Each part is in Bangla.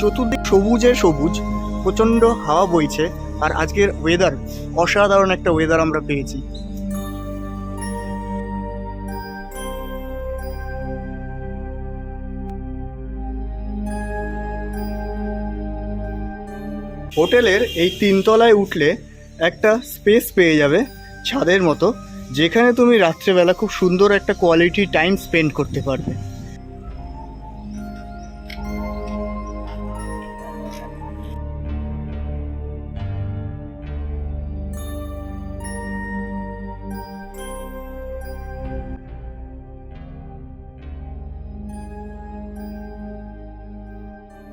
চতুর্দিক সবুজে সবুজ, প্রচণ্ড হাওয়া বইছে আর আজকের ওয়েদার অসাধারণ একটা ওয়েদার আমরা পেয়েছি। হোটেলের এই তিনতলায় উঠলে একটা স্পেস পেয়ে যাবে ছাদের মতো, যেখানে তুমি রাত্রেবেলা খুব সুন্দর একটা কোয়ালিটি টাইম স্পেন্ড করতে পারবে।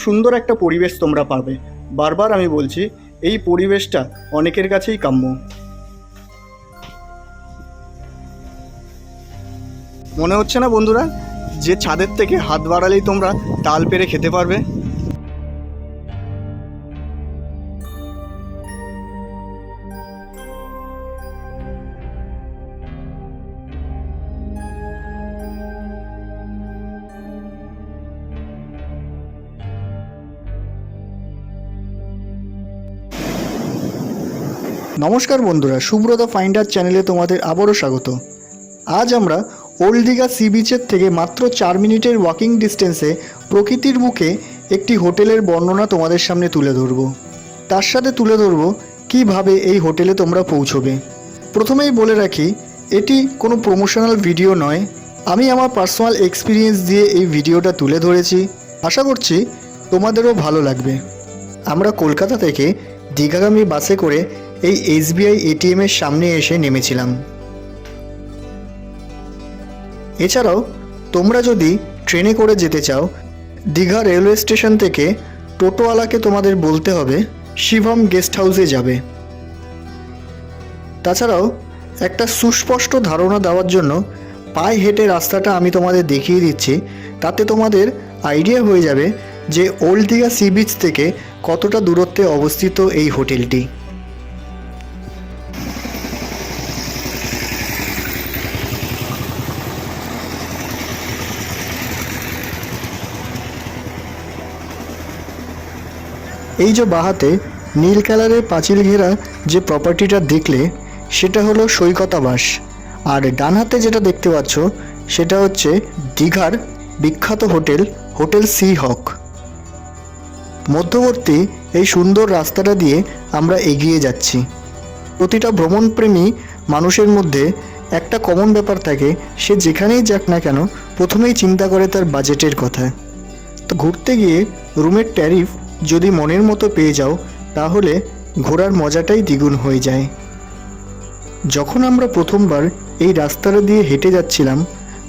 সুন্দর একটা পরিবেশ তোমরা পাবে। বারবার আমি বলছি, এই পরিবেশটা অনেকের কাছেই কাম্য। মনে হচ্ছে না বন্ধুরা, যে ছাদের থেকে হাত বাড়ালেই তোমরা তাল পেরে খেতে পারবে? নমস্কার বন্ধুরা, সুব্রত ফাইন্ডার চ্যানেলে তোমাদের আবারও স্বাগত। আজ আমরা ওল্ড দীঘা সি বিচের থেকে মাত্র চার মিনিটের ওয়াকিং ডিস্টেন্সে প্রকৃতির বুকে একটি হোটেলের বর্ণনা তোমাদের সামনে তুলে ধরব। তার সাথে তুলে ধরব কীভাবে এই হোটেলে তোমরা পৌঁছবে। প্রথমেই বলে রাখি, এটি কোনো প্রমোশনাল ভিডিও নয়। আমি আমার পার্সোনাল এক্সপিরিয়েন্স দিয়ে এই ভিডিওটা তুলে ধরেছি। আশা করছি তোমাদেরও ভালো লাগবে। আমরা কলকাতা থেকে দীঘাগামী বাসে করে এই এসবিআই এটিএমের সামনে এসে নেমেছিলাম। এছাড়াও, তোমরা যদি ট্রেনে করে যেতে চাও, দীঘা রেলওয়ে স্টেশন থেকে টোটোওয়ালাকে তোমাদের বলতে হবে শিবম গেস্ট হাউসে যাবে। তাছাড়াও, একটা সুস্পষ্ট ধারণা দেওয়ার জন্য পায়ে হেঁটে রাস্তাটা আমি তোমাদের দেখিয়ে দিচ্ছি, তাতে তোমাদের আইডিয়া হয়ে যাবে যে ওল্ড দীঘা সি বিচ থেকে কতটা দূরত্বে অবস্থিত এই হোটেলটি। এই যে বাহাতে নীল কালারের পাঁচিল ঘেরা যে প্রপার্টিটা দেখলে, সেটা হলো সৈকতাবাস আর ডান হাতে যেটা দেখতে পাচ্ছ, সেটা হচ্ছে দীঘার বিখ্যাত হোটেল হোটেল সি হক। মধ্যবর্তী এই সুন্দর রাস্তাটা দিয়ে আমরা এগিয়ে যাচ্ছি। প্রতিটা ভ্রমণপ্রেমী মানুষের মধ্যে একটা কমন ব্যাপার থাকে, সে যেখানেই যাক না কেন, প্রথমেই চিন্তা করে তার বাজেটের কথা। তো ঘুরতে গিয়ে রুমের ট্যারিফ যদি মনের মতো পেয়ে যাও, তাহলে ঘোরার মজাটাই দ্বিগুণ হয়ে যায়। যখন আমরা প্রথমবার এই রাস্তাটা দিয়ে হেঁটে যাচ্ছিলাম,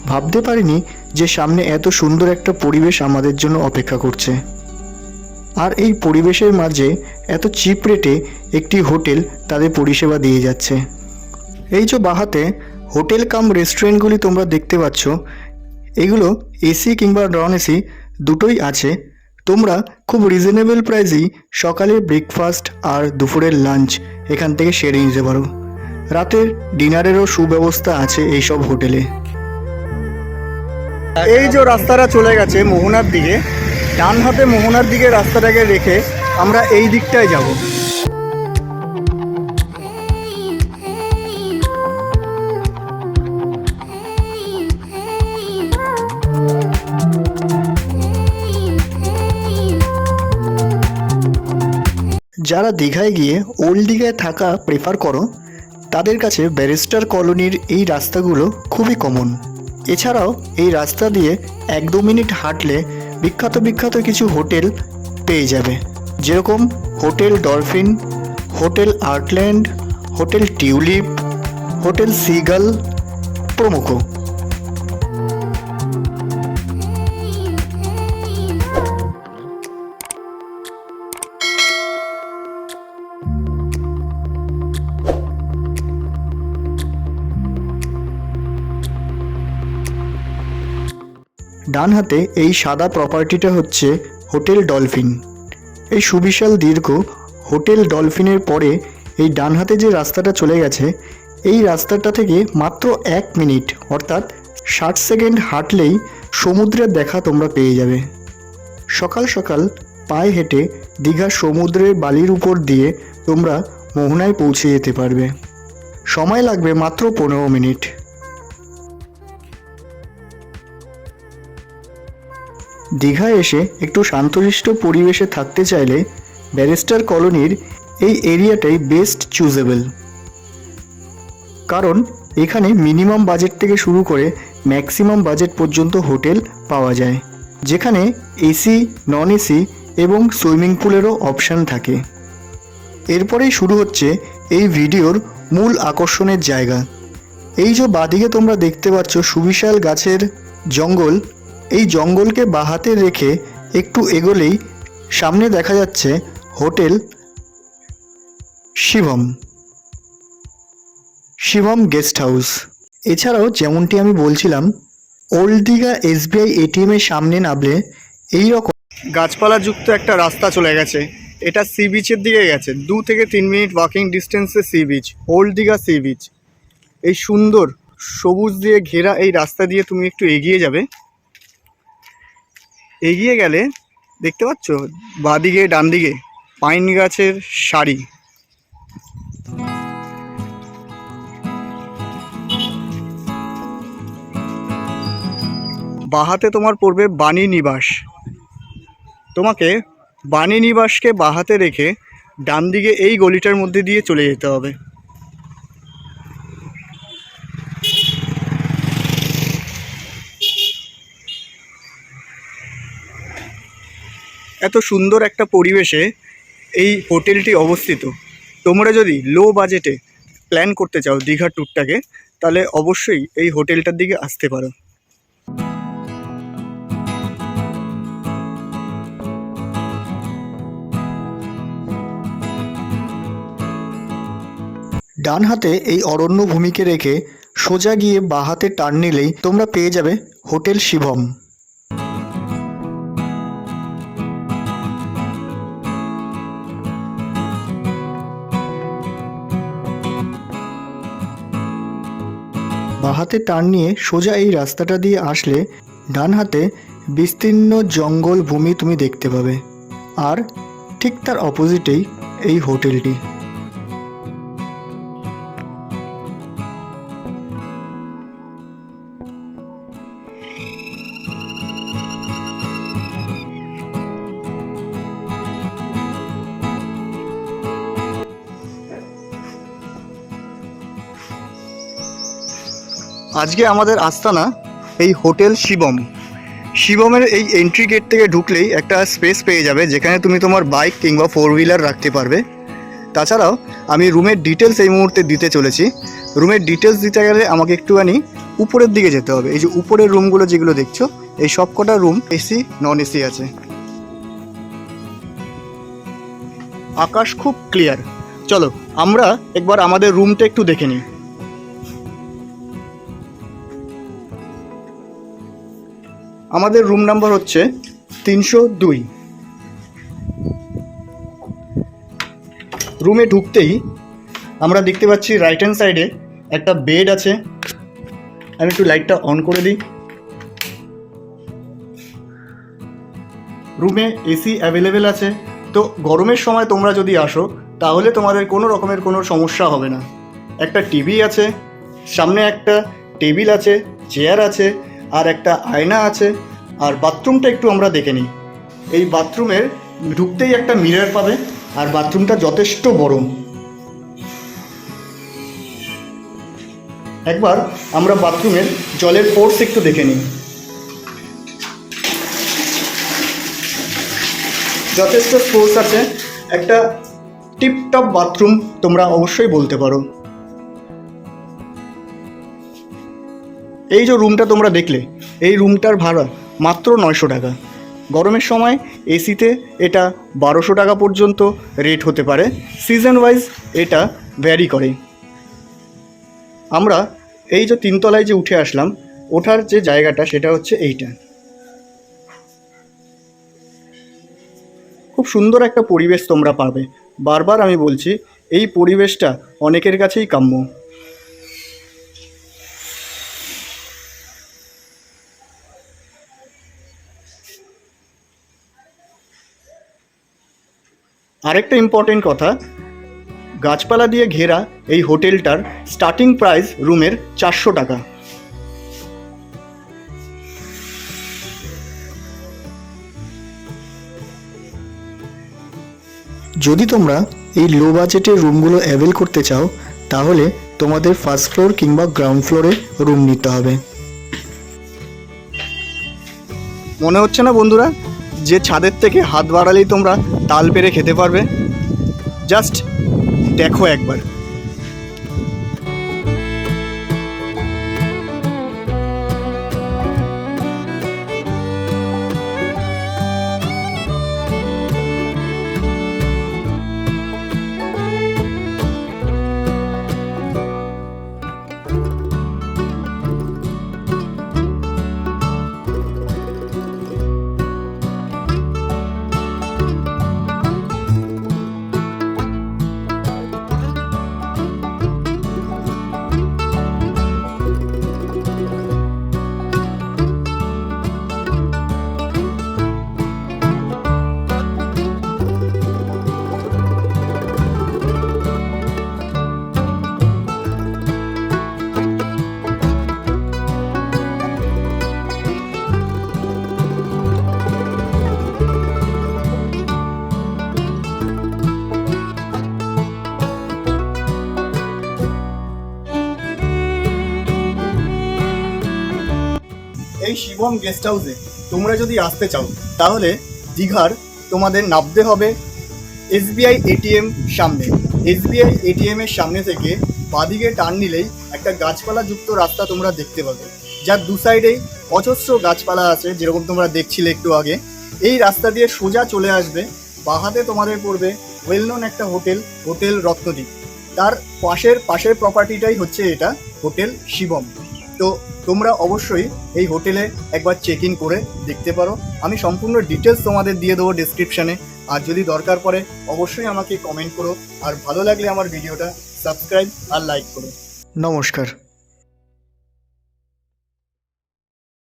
ভাবতে পারিনি যে সামনে এত সুন্দর একটা পরিবেশ আমাদের জন্য অপেক্ষা করছে। আর এই পরিবেশের মাঝে এত চিপ রেটে একটি হোটেল তাদের পরিষেবা দিয়ে যাচ্ছে। এই যে বাহাতে হোটেল কাম রেস্টুরেন্টগুলি তোমরা দেখতে পাচ্ছ, এগুলো এসি কিংবা নন এসি দুটোই আছে তোমরা খুব রিজনেবল প্রাইসেই সকালের ব্রেকফাস্ট আর দুপুরের লাঞ্চ এখান থেকে সেরে নিতে পারো। রাতের ডিনারেরও সুব্যবস্থা আছে এই সব হোটেলে। এই যে রাস্তাটা চলে গেছে মোহনার দিকে ডান হাতে মোহনার দিকে রাস্তাটাকে রেখে আমরা এই দিকটায় যাব। যারা দীঘায় গিয়ে ওল্ড দীঘায় থাকা প্রেফার করো, তাদের কাছে ব্যারিস্টার কলোনির এই রাস্তাগুলো খুবই কমন এছাড়াও এই রাস্তা দিয়ে এক দু মিনিট হাঁটলে বিখ্যাত বিখ্যাত কিছু হোটেল পেয়ে যাবে। যেরকম hotel Dolphin, hotel Artland, hotel Tulip, hotel Seagull প্রমুখ। ডান হাতে এই সাদা প্রপার্টিটা হচ্ছে হোটেল ডলফিন। এই সুবিশাল দীর্ঘ হোটেল ডলফিনের পরে এই ডান হাতে যে রাস্তাটা চলে গেছে, এই রাস্তাটা থেকে মাত্র এক মিনিট, অর্থাৎ ষাট সেকেন্ড হাঁটলেই সমুদ্রের দেখা তোমরা পেয়ে যাবে। সকাল সকাল পায়ে হেঁটে দীঘা সমুদ্রের বালির উপর দিয়ে তোমরা মোহনায় পৌঁছে যেতে পারবে। সময় লাগবে মাত্র পনেরো মিনিট। দীঘায় এসে একটু শান্তশিষ্ট পরিবেশে থাকতে চাইলে ব্যারিস্টার কলোনির এই এরিয়াটাই বেস্ট চুজেবল। কারণ এখানে মিনিমাম বাজেট থেকে শুরু করে ম্যাক্সিমাম বাজেট পর্যন্ত হোটেল পাওয়া যায়, যেখানে এসি নন এসি এবং সুইমিং পুলেরও অপশান থাকে। এরপরেই শুরু হচ্ছে এই ভিডিওর মূল আকর্ষণের জায়গা। এই যে বাদিকে তোমরা দেখতে পাচ্ছ সুবিশাল গাছের জঙ্গল এই জঙ্গলকে বাহাতে রেখে একটু এগোলেই সামনে দেখা যাচ্ছে hotel Shivam. Shivam guest house. এছাড়াও যেমনটি আমি বলছিলাম, ওল্ড দীঘা এসবিআই এটিএম এর সামনে নামলে এই রকম গাছপালা যুক্ত একটা রাস্তা চলে গেছে। এটা সি বিচের দিকে গেছে। দু থেকে তিন minute walking ডিস্টেন্সে sea beach, old Digha sea beach. এই সুন্দর, সবুজ দিয়ে ঘেরা এই রাস্তা দিয়ে তুমি একটু এগিয়ে যাবে। এগিয়ে গেলে দেখতে পাচ্ছ? বাদিকে ডান দিকে পাইন গাছের সারি। বাহাতে তোমার পড়বে বাণী নিবাস। তোমাকে বাণী নিবাসকে বাহাতে রেখে ডান দিকে এই গলিটার মধ্যে দিয়ে চলে যেতে হবে। এত সুন্দর একটা পরিবেশে এই হোটেলটি অবস্থিত। তোমরা যদি লো বাজেটে প্ল্যান করতে চাও দীঘার ট্যুরটাকে তাহলে অবশ্যই এই হোটেলটার দিকে আসতে পারো। ডান হাতে এই অরণ্য ভূমিকে রেখে সোজা গিয়ে বাঁ হাতে টার্ন নিলেই তোমরা পেয়ে যাবে হোটেল শিবম। হাতে টান নিয়ে সোজা এই রাস্তাটা দিয়ে আসলে ডান হাতে বিস্তীর্ণ জঙ্গল ভূমি তুমি দেখতে পাবে। আর ঠিক তার অপোজিটেই এই হোটেলটি। আজকে আমাদের আস্তানা এই হোটেল শিবম। শিবমের এই এন্ট্রি গেট থেকে ঢুকলেই একটা স্পেস পেয়ে যাবে যেখানে তুমি তোমার বাইক কিংবা ফোর হুইলার রাখতে পারবে। তাছাড়াও আমি রুমের ডিটেলস এই মুহূর্তে দিতে চলেছি। রুমের ডিটেলস দিতে গেলে আমাকে একটুখানি উপরের দিকে যেতে হবে। এই যে উপরের রুমগুলো যেগুলো দেখছ, এই সব কটা রুম এসি নন এসি আছে। আকাশ খুব ক্লিয়ার চলো, আমরা একবার আমাদের রুমটা একটু দেখে নিই। আমাদের রুম নাম্বার হচ্ছে তিনশো দুই। রুমে ঢুকতেই আমরা দেখতে পাচ্ছি রাইট হ্যান্ড সাইডে একটা বেড আছে। আমি একটু লাইটটা অন করে দিই। রুমে এসি অ্যাভেলেবেল আছে। তো গরমের সময় তোমরা যদি আসো, তাহলে তোমাদের কোনো রকমের কোনো সমস্যা হবে না। একটা টিভি আছে, সামনে একটা টেবিল আছে চেয়ার আছে আর একটা আয়না আছে, আর বাথরুমটা একটু আমরা দেখে নিই। এই বাথরুমের ঢুকতেই একটা মিরর পাবে, আর বাথরুমটা যথেষ্ট বড় একবার আমরা বাথরুমের জলের ফোর্স একটু দেখে নিই। যথেষ্ট ফোর্স আছে। একটা টিপটপ বাথরুম তোমরা অবশ্যই বলতে পারো। এই যে রুমটা তোমরা দেখলে, এই রুমটার ভাড়া মাত্র নয়শো টাকা। গরমের সময় এসিতে এটা বারোশো টাকা পর্যন্ত রেট হতে পারে। সিজন ওয়াইজ এটা ভ্যারি করে। আমরা এই যে তিনতলায় যে উঠে আসলাম, ওঠার যে জায়গাটা সেটা হচ্ছে এইটা। খুব সুন্দর একটা পরিবেশ তোমরা পাবে। বারবার আমি বলছি, এই পরিবেশটা অনেকের কাছেই কাম্য। আরেকটা ইম্পর্টেন্ট কথা, গাছপালা দিয়ে ঘেরা এই হোটেলটার স্টার্টিং প্রাইস রুমের চারশো টাকা। যদি তোমরা এই লো বাজেটের রুমগুলো অ্যাভেল করতে চাও, তাহলে তোমাদের ফার্স্ট ফ্লোর কিংবা গ্রাউন্ড ফ্লোরে রুম নিতে হবে। মনে হচ্ছে না বন্ধুরা? যে ছাদের থেকে হাত বাড়ালেই তোমরা তাল পেরে খেতে পারবে। জাস্ট দেখো একবার। এই শিবম গেস্ট হাউসে তোমরা যদি আসতে চাও, তাহলে দীঘার তোমাদের নামতে হবে এসবিআই এটিএম সামনে। এসবিআই এটিএম এর সামনে থেকে বাদিকে টার্ন নিলেই একটা গাছপালা যুক্ত রাস্তা তোমরা দেখতে পাবে। যার দু সাইডেই অজস্র গাছপালা আছে, যেরকম তোমরা দেখছিলে একটু আগে। এই রাস্তা দিয়ে সোজা চলে আসবে বাহাতে তোমাদের পড়বে ওয়েল নোন একটা হোটেল হোটেল রত্নদ্বীপ তার পাশের পাশের প্রপার্টিটাই হচ্ছে এটা, হোটেল শিবম। তো তোমরা অবশ্যই এই হোটেলে একবার চেক ইন করে দেখতে পারো। আমি সম্পূর্ণ ডিটেলস তোমাদের দিয়ে দেবো ডিসক্রিপশানে আর যদি দরকার পড়ে, অবশ্যই আমাকে কমেন্ট করো। আর ভালো লাগলে আমার ভিডিওটা সাবস্ক্রাইব আর লাইক করো। নমস্কার।